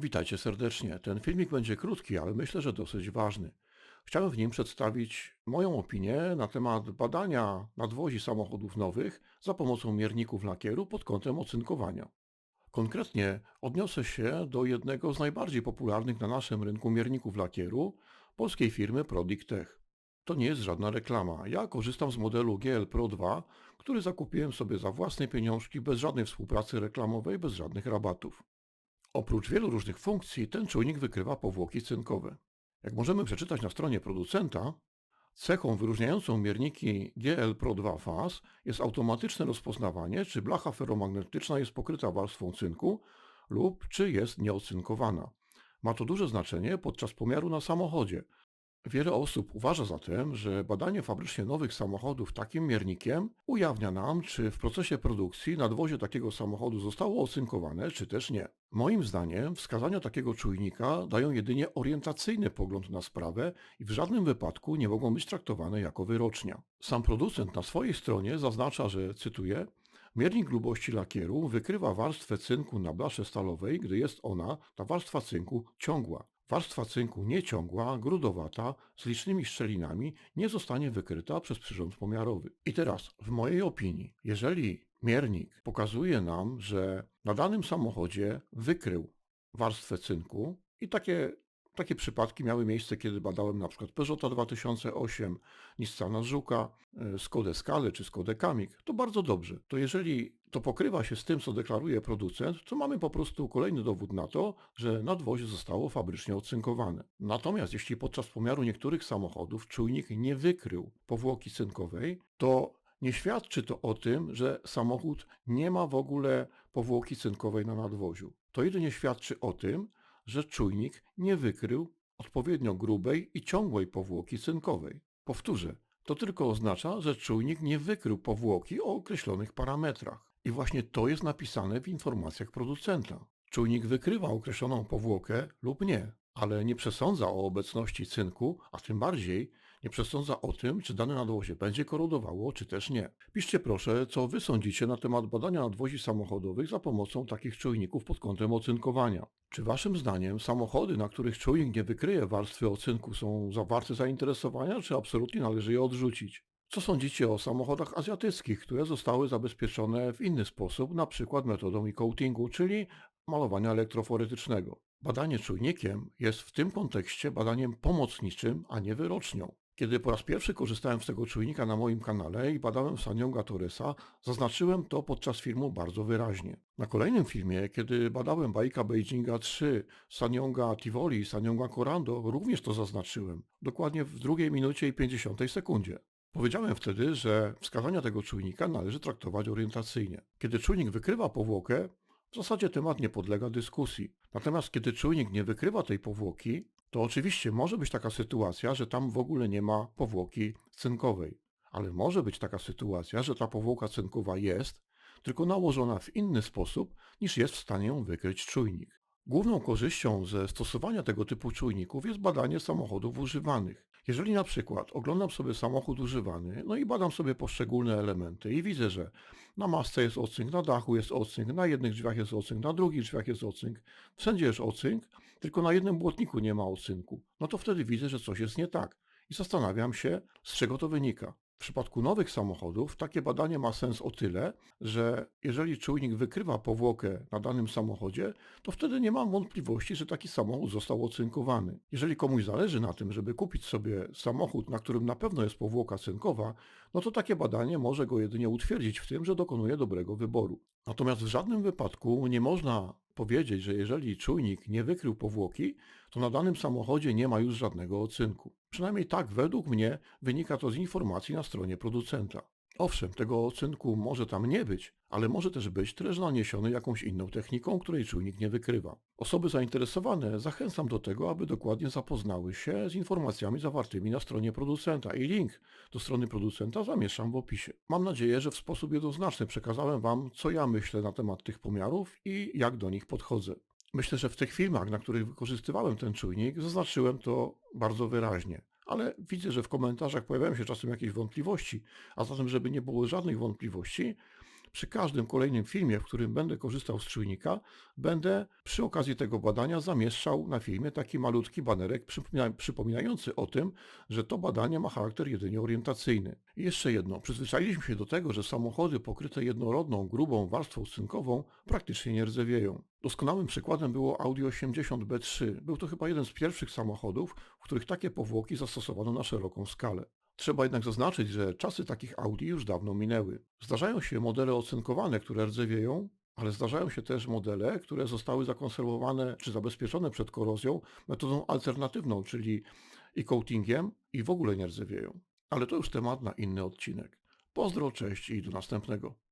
Witajcie serdecznie. Ten filmik będzie krótki, ale myślę, że dosyć ważny. Chciałem w nim przedstawić moją opinię na temat badania nadwozi samochodów nowych za pomocą mierników lakieru pod kątem ocynkowania. Konkretnie odniosę się do jednego z najbardziej popularnych na naszym rynku mierników lakieru, polskiej firmy Prodic Tech. To nie jest żadna reklama. Ja korzystam z modelu GL Pro 2, który zakupiłem sobie za własne pieniążki, bez żadnej współpracy reklamowej, bez żadnych rabatów. Oprócz wielu różnych funkcji, ten czujnik wykrywa powłoki cynkowe. Jak możemy przeczytać na stronie producenta, cechą wyróżniającą mierniki GL Pro 2 FAS jest automatyczne rozpoznawanie, czy blacha feromagnetyczna jest pokryta warstwą cynku lub czy jest nieocynkowana. Ma to duże znaczenie podczas pomiaru na samochodzie, Wiele osób uważa zatem, że badanie fabrycznie nowych samochodów takim miernikiem ujawnia nam, czy w procesie produkcji nadwozie takiego samochodu zostało ocynkowane, czy też nie. Moim zdaniem wskazania takiego czujnika dają jedynie orientacyjny pogląd na sprawę i w żadnym wypadku nie mogą być traktowane jako wyrocznia. Sam producent na swojej stronie zaznacza, że, cytuję, Miernik grubości lakieru wykrywa warstwę cynku na blasze stalowej, gdy jest ona, ta warstwa cynku, ciągła. Warstwa cynku nieciągła, grudowata, z licznymi szczelinami nie zostanie wykryta przez przyrząd pomiarowy. I teraz, w mojej opinii, jeżeli miernik pokazuje nam, że na danym samochodzie wykrył warstwę cynku i takie takie przypadki miały miejsce, kiedy badałem na przykład Peugeota 2008, Nissana Żuka, Skodę Scala czy Skodę Kamik. To bardzo dobrze. To jeżeli to pokrywa się z tym, co deklaruje producent, to mamy po prostu kolejny dowód na to, że nadwozie zostało fabrycznie ocynkowane. Natomiast jeśli podczas pomiaru niektórych samochodów czujnik nie wykrył powłoki cynkowej, to nie świadczy to o tym, że samochód nie ma w ogóle powłoki cynkowej na nadwoziu. To jedynie świadczy o tym, że czujnik nie wykrył odpowiednio grubej i ciągłej powłoki cynkowej. Powtórzę, to tylko oznacza, że czujnik nie wykrył powłoki o określonych parametrach. I właśnie to jest napisane w informacjach producenta. Czujnik wykrywa określoną powłokę lub nie, ale nie przesądza o obecności cynku, a tym bardziej nie przesądza o tym, czy dane nadwozie będzie korodowało, czy też nie. Piszcie proszę, co wy sądzicie na temat badania nadwozi samochodowych za pomocą takich czujników pod kątem ocynkowania. Czy waszym zdaniem samochody, na których czujnik nie wykryje warstwy ocynku są zawarte zainteresowania, czy absolutnie należy je odrzucić? Co sądzicie o samochodach azjatyckich, które zostały zabezpieczone w inny sposób, przykład metodą e-coatingu, czyli malowania elektroforetycznego? Badanie czujnikiem jest w tym kontekście badaniem pomocniczym, a nie wyrocznią. Kiedy po raz pierwszy korzystałem z tego czujnika na moim kanale i badałem Sanyonga Torresa, zaznaczyłem to podczas filmu bardzo wyraźnie. Na kolejnym filmie, kiedy badałem bajka Beijinga 3, Sanyonga Tivoli i Sanyonga Corando, również to zaznaczyłem. Dokładnie w drugiej minucie i 50 sekundzie. Powiedziałem wtedy, że wskazania tego czujnika należy traktować orientacyjnie. Kiedy czujnik wykrywa powłokę, w zasadzie temat nie podlega dyskusji. Natomiast kiedy czujnik nie wykrywa tej powłoki, to oczywiście może być taka sytuacja, że tam w ogóle nie ma powłoki cynkowej. Ale może być taka sytuacja, że ta powłoka cynkowa jest, tylko nałożona w inny sposób niż jest w stanie ją wykryć czujnik. Główną korzyścią ze stosowania tego typu czujników jest badanie samochodów używanych. Jeżeli na przykład oglądam sobie samochód używany, no i badam sobie poszczególne elementy i widzę, że na masce jest ocynk, na dachu jest ocynk, na jednych drzwiach jest ocynk, na drugich drzwiach jest ocynk, wszędzie jest ocynk, tylko na jednym błotniku nie ma ocynku, no to wtedy widzę, że coś jest nie tak i zastanawiam się, z czego to wynika. W przypadku nowych samochodów takie badanie ma sens o tyle, że jeżeli czujnik wykrywa powłokę na danym samochodzie, to wtedy nie mam wątpliwości, że taki samochód został ocynkowany. Jeżeli komuś zależy na tym, żeby kupić sobie samochód, na którym na pewno jest powłoka cynkowa, no to takie badanie może go jedynie utwierdzić w tym, że dokonuje dobrego wyboru. Natomiast w żadnym wypadku nie można powiedzieć, że jeżeli czujnik nie wykrył powłoki, to na danym samochodzie nie ma już żadnego ocynku. Przynajmniej tak według mnie wynika to z informacji na stronie producenta. Owszem, tego ocynku może tam nie być, ale może też być też naniesiony jakąś inną techniką, której czujnik nie wykrywa. Osoby zainteresowane zachęcam do tego, aby dokładnie zapoznały się z informacjami zawartymi na stronie producenta i link do strony producenta zamieszczam w opisie. Mam nadzieję, że w sposób jednoznaczny przekazałem Wam, co ja myślę na temat tych pomiarów i jak do nich podchodzę. Myślę, że w tych filmach, na których wykorzystywałem ten czujnik, zaznaczyłem to bardzo wyraźnie. Ale widzę, że w komentarzach pojawiają się czasem jakieś wątpliwości, a zatem, żeby nie było żadnych wątpliwości, Przy każdym kolejnym filmie, w którym będę korzystał z czujnika, będę przy okazji tego badania zamieszczał na filmie taki malutki banerek przypomina- przypominający o tym, że to badanie ma charakter jedynie orientacyjny. I jeszcze jedno, przyzwyczailiśmy się do tego, że samochody pokryte jednorodną, grubą warstwą cynkową praktycznie nie rdzewieją. Doskonałym przykładem było Audi 80B3. Był to chyba jeden z pierwszych samochodów, w których takie powłoki zastosowano na szeroką skalę. Trzeba jednak zaznaczyć, że czasy takich Audi już dawno minęły. Zdarzają się modele ocynkowane, które rdzewieją, ale zdarzają się też modele, które zostały zakonserwowane czy zabezpieczone przed korozją metodą alternatywną, czyli i coatingiem i w ogóle nie rdzewieją. Ale to już temat na inny odcinek. Pozdro, cześć i do następnego.